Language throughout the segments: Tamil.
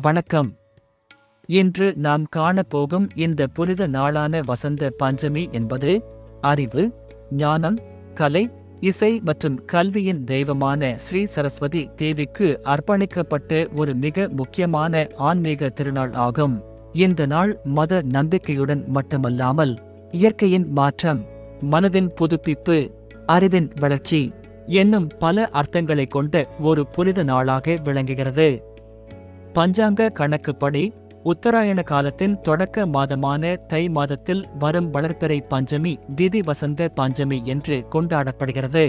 வணக்கம். இன்று நாம் காணப்போகும் இந்த புனித நாளான வசந்த பஞ்சமி என்பது அறிவு ஞானம் கலை இசை மற்றும் கல்வியின் தெய்வமான ஸ்ரீ சரஸ்வதி தேவிக்கு அர்ப்பணிக்கப்பட்ட ஒரு மிக முக்கியமான ஆன்மீக திருநாள் ஆகும். இந்த நாள் மத நம்பிக்கையுடன் மட்டுமல்லாமல் இயற்கையின் மாற்றம் மனதின் புதுப்பிப்பு அறிவின் வளர்ச்சி என்னும் பல அர்த்தங்களைக் கொண்ட ஒரு புனித நாளாக விளங்குகிறது. பஞ்சாங்க கணக்குப்படி உத்தராயண காலத்தின் தொடக்க மாதமான தை மாதத்தில் வரும் வளர்பிறை பஞ்சமி திதி வசந்த பஞ்சமி என்று கொண்டாடப்படுகிறது.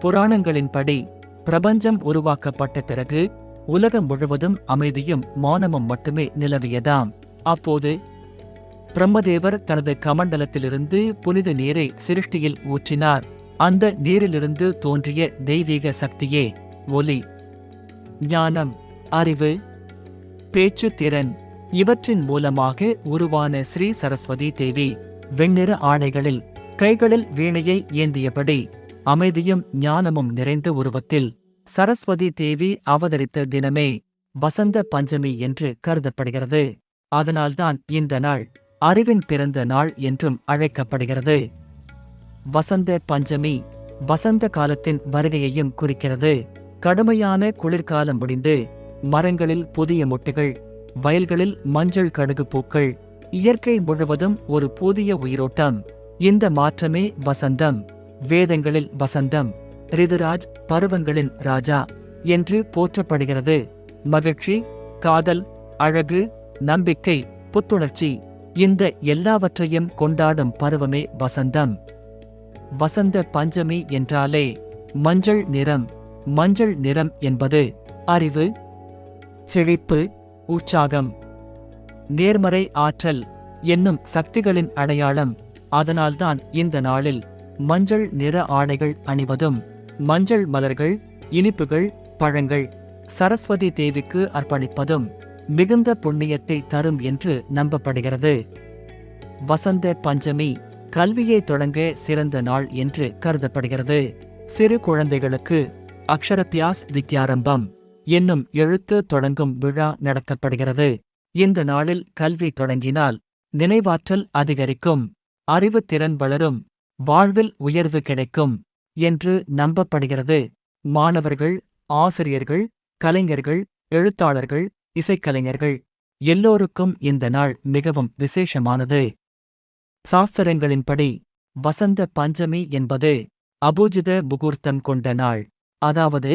புராணங்களின்படி பிரபஞ்சம் உருவாக்கப்பட்ட பிறகு உலகம் முழுவதும் அமைதியும் மௌனமும் மட்டுமே நிலவியதாம். அப்போது பிரம்மதேவர் தனது கமண்டலத்திலிருந்து புனித நீரை சிருஷ்டியில் ஊற்றினார். அந்த நீரிலிருந்து தோன்றிய தெய்வீக சக்தியே ஒலி ஞானம் அறிவு பேச்சு திறன் இவற்றின் மூலமாக உருவான ஸ்ரீ சரஸ்வதி தேவி. வெண்ணிற ஆடைகளில் கைகளில் வீணையை ஏந்தியபடி அமைதியும் ஞானமும் நிறைந்த உருவத்தில் சரஸ்வதி தேவி அவதரித்த தினமே வசந்த பஞ்சமி என்று கருதப்படுகிறது. அதனால்தான் இந்த நாள் அறிவின் பிறந்த நாள் என்றும் அழைக்கப்படுகிறது. வசந்த பஞ்சமி வசந்த காலத்தின் வருகையையும் குறிக்கிறது. கடுமையான குளிர்காலம் முடிந்து மரங்களில் புதிய முட்டைகள் வயல்களில் மஞ்சள் கடுகு பூக்கள் இயற்கை முழுவதும் ஒரு புதிய உயிரோட்டம். இந்த மாற்றமே வசந்தம் வேதங்களில் வசந்தம் ரிதுராஜ் பருவங்களின் ராஜா என்று போற்றப்படுகிறது. மகிழ்ச்சி காதல் அழகு நம்பிக்கை புத்துணர்ச்சி இந்த எல்லாவற்றையும் கொண்டாடும் பருவமே வசந்தம். வசந்த பஞ்சமி என்றாலே மஞ்சள் நிறம் மஞ்சள் நிறம் என்பது அறிவு செழிப்பு உற்சாகம். நேர்மறை ஆற்றல் என்னும் சக்திகளின் அடையாளம். அதனால்தான் இந்த நாளில் மஞ்சள் நிற ஆடைகள் அணிவதும் மஞ்சள் மலர்கள் இனிப்புகள் பழங்கள் சரஸ்வதி தேவிக்கு அர்ப்பணிப்பதும் மிகுந்த புண்ணியத்தை தரும் என்று நம்பப்படுகிறது. வசந்த பஞ்சமி கல்வியை தொடங்க சிறந்த நாள் என்று கருதப்படுகிறது. சிறு குழந்தைகளுக்கு அக்ஷரபியாஸ் வித்யாரம்பம். என்னும் எழுத்து தொடங்கும் விழா நடத்தப்படுகிறது. இந்த நாளில் கல்வி தொடங்கினால் நினைவாற்றல் அதிகரிக்கும். அறிவுத்திறன் வளரும். வாழ்வில் உயர்வு கிடைக்கும் என்று நம்பப்படுகிறது. மாணவர்கள் ஆசிரியர்கள் கலைஞர்கள் எழுத்தாளர்கள் இசைக்கலைஞர்கள் எல்லோருக்கும் இந்த நாள் மிகவும் விசேஷமானது. சாஸ்திரங்களின்படி வசந்த பஞ்சமி என்பது அபூஜித முகூர்த்தம் கொண்ட நாள். அதாவது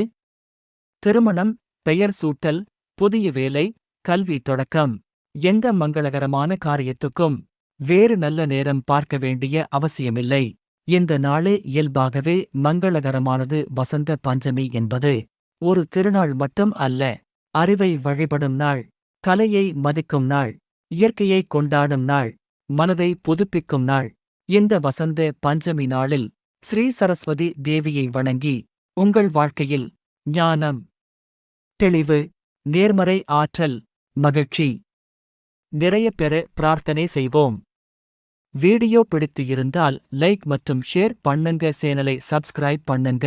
திருமணம் பெயர் சூட்டல் புதிய வேலை கல்வி தொடக்கம். எந்த மங்களகரமான காரியத்துக்கும் வேறு நல்ல நேரம் பார்க்க வேண்டிய அவசியமில்லை. இந்த நாளே இயல்பாகவே மங்களகரமானது வசந்த பஞ்சமி என்பது. ஒரு திருநாள் மட்டும் அல்ல அறிவை வழிபடும் நாள் கலையை மதிக்கும் நாள் இயற்கையை கொண்டாடும் நாள் மனதை புதுப்பிக்கும் நாள். இந்த வசந்த பஞ்சமி நாளில் ஸ்ரீ சரஸ்வதி தேவியை வணங்கி உங்கள் வாழ்க்கையில் ஞானம் தெளிவு நேர்மறை ஆற்றல் மகிழ்ச்சி. நிறைய பெற பிரார்த்தனை செய்வோம். வீடியோ பிடித்து இருந்தால் லைக் மற்றும் ஷேர் பண்ணுங்க சேனலை சப்ஸ்கிரைப் பண்ணுங்க.